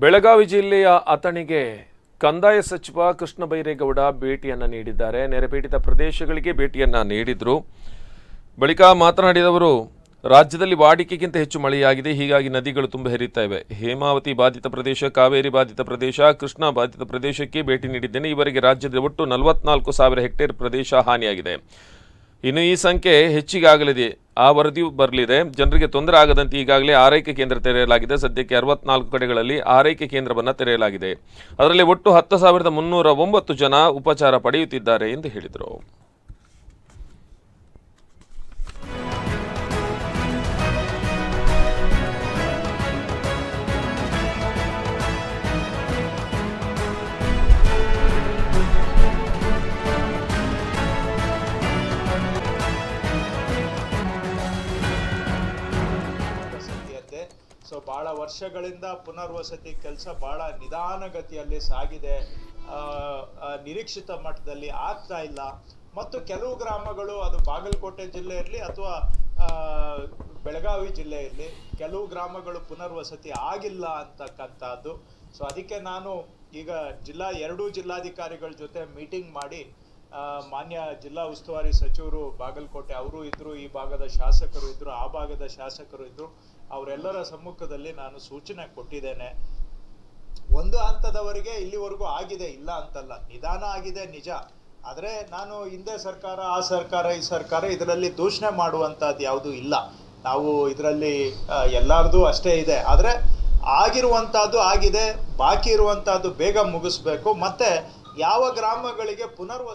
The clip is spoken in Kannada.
ಬೆಳಗಾವಿ ಜಿಲ್ಲೆಯ ಅಥಣಿಗೆ ಕಂದಾಯ ಸಚಿವ ಕೃಷ್ಣ ಬೈರೇಗೌಡ ಭೇಟಿಯನ್ನು ನೀಡಿದ್ದಾರೆ. ನೆರೆಪೀಡಿತ ಪ್ರದೇಶಗಳಿಗೆ ಭೇಟಿಯನ್ನು ನೀಡಿದರು. ಬಳಿಕ ಮಾತನಾಡಿದವರು, ರಾಜ್ಯದಲ್ಲಿ ವಾಡಿಕೆಗಿಂತ ಹೆಚ್ಚು ಮಳೆಯಾಗಿದೆ. ಹೀಗಾಗಿ ನದಿಗಳು ತುಂಬ ಹರಿತಾ ಇವೆ. ಹೇಮಾವತಿ ಬಾಧಿತ ಪ್ರದೇಶ, ಕಾವೇರಿ ಬಾಧಿತ ಪ್ರದೇಶ, ಕೃಷ್ಣಾ ಬಾಧಿತ ಪ್ರದೇಶಕ್ಕೆ ಭೇಟಿ ನೀಡಿದ್ದೇನೆ. ಇವರಿಗೆ ರಾಜ್ಯದ ಒಟ್ಟು ನಲವತ್ನಾಲ್ಕು ಸಾವಿರ ಹೆಕ್ಟೇರ್ ಪ್ರದೇಶ ಹಾನಿಯಾಗಿದೆ. ಇನ್ನು ಈ ಸಂಖ್ಯೆ ಹೆಚ್ಚಿಗೆ ಆಗಲಿದೆ ಆ ವರದಿಯು ಬರಲಿದೆ. ಜನರಿಗೆ ತೊಂದರೆ ಆಗದಂತೆ ಈಗಾಗಲೇ ಆರೈಕೆ ಕೇಂದ್ರ ತೆರೆಯಲಾಗಿದೆ. ಸದ್ಯಕ್ಕೆ ಅರವತ್ನಾಲ್ಕು ಕಡೆಗಳಲ್ಲಿ ಆರೈಕೆ ಕೇಂದ್ರವನ್ನು ತೆರೆಯಲಾಗಿದೆ. ಅದರಲ್ಲಿ ಒಟ್ಟು ಹತ್ತು ಸಾವಿರದ ಮುನ್ನೂರ ಒಂಬತ್ತು ಜನ ಉಪಚಾರ ಪಡೆಯುತ್ತಿದ್ದಾರೆ ಎಂದು ಹೇಳಿದರು. ಸೊ ಬಹಳ ವರ್ಷಗಳಿಂದ ಪುನರ್ವಸತಿ ಕೆಲಸ ಬಹಳ ನಿಧಾನಗತಿಯಲ್ಲಿ ಸಾಗಿದೆ. ನಿರೀಕ್ಷಿತ ಮಟ್ಟದಲ್ಲಿ ಆಗ್ತಾ ಇಲ್ಲ. ಮತ್ತು ಕೆಲವು ಗ್ರಾಮಗಳು, ಅದು ಬಾಗಲಕೋಟೆ ಜಿಲ್ಲೆ ಇರಲಿ ಅಥವಾ ಬೆಳಗಾವಿ ಜಿಲ್ಲೆ ಇರಲಿ, ಕೆಲವು ಗ್ರಾಮಗಳು ಪುನರ್ವಸತಿ ಆಗಿಲ್ಲ ಅಂತಕ್ಕಂಥದ್ದು. ಸೊ ಅದಕ್ಕೆ ನಾನು ಈಗ ಜಿಲ್ಲಾ, ಎರಡೂ ಜಿಲ್ಲಾಧಿಕಾರಿಗಳ ಜೊತೆ ಮೀಟಿಂಗ್ ಮಾಡಿ ಮಾನ್ಯ ಜಿಲ್ಲಾ ಉಸ್ತುವಾರಿ ಸಚಿವರು ಬಾಗಲಕೋಟೆ, ಅವರು ಇದ್ರು, ಈ ಭಾಗದ ಶಾಸಕರು ಇದ್ರು, ಆ ಭಾಗದ ಶಾಸಕರು ಇದ್ರು, ಅವರೆಲ್ಲರ ಸಮ್ಮುಖದಲ್ಲಿ ನಾನು ಸೂಚನೆ ಕೊಟ್ಟಿದ್ದೇನೆ. ಒಂದು ಹಂತದವರೆಗೆ ಇಲ್ಲಿವರೆಗೂ ಆಗಿದೆ, ಇಲ್ಲ ಅಂತಲ್ಲ. ನಿಧಾನ ಆಗಿದೆ, ನಿಜ. ಆದರೆ ನಾನು ಹಿಂದೆ ಸರ್ಕಾರ, ಆ ಸರ್ಕಾರ, ಈ ಸರ್ಕಾರ ಇದರಲ್ಲಿ ದೂಷಣೆ ಮಾಡುವಂಥದ್ದು ಯಾವುದೂ ಇಲ್ಲ. ನಾವು ಇದರಲ್ಲಿ ಎಲ್ಲಾರ್ದು ಅಷ್ಟೇ ಇದೆ. ಆದರೆ ಆಗಿರುವಂಥದ್ದು ಆಗಿದೆ, ಬಾಕಿ ಇರುವಂಥದ್ದು ಬೇಗ ಮುಗಿಸ್ಬೇಕು. ಮತ್ತೆ ಯಾವ ಗ್ರಾಮಗಳಿಗೆ ಪುನರ್ವಸ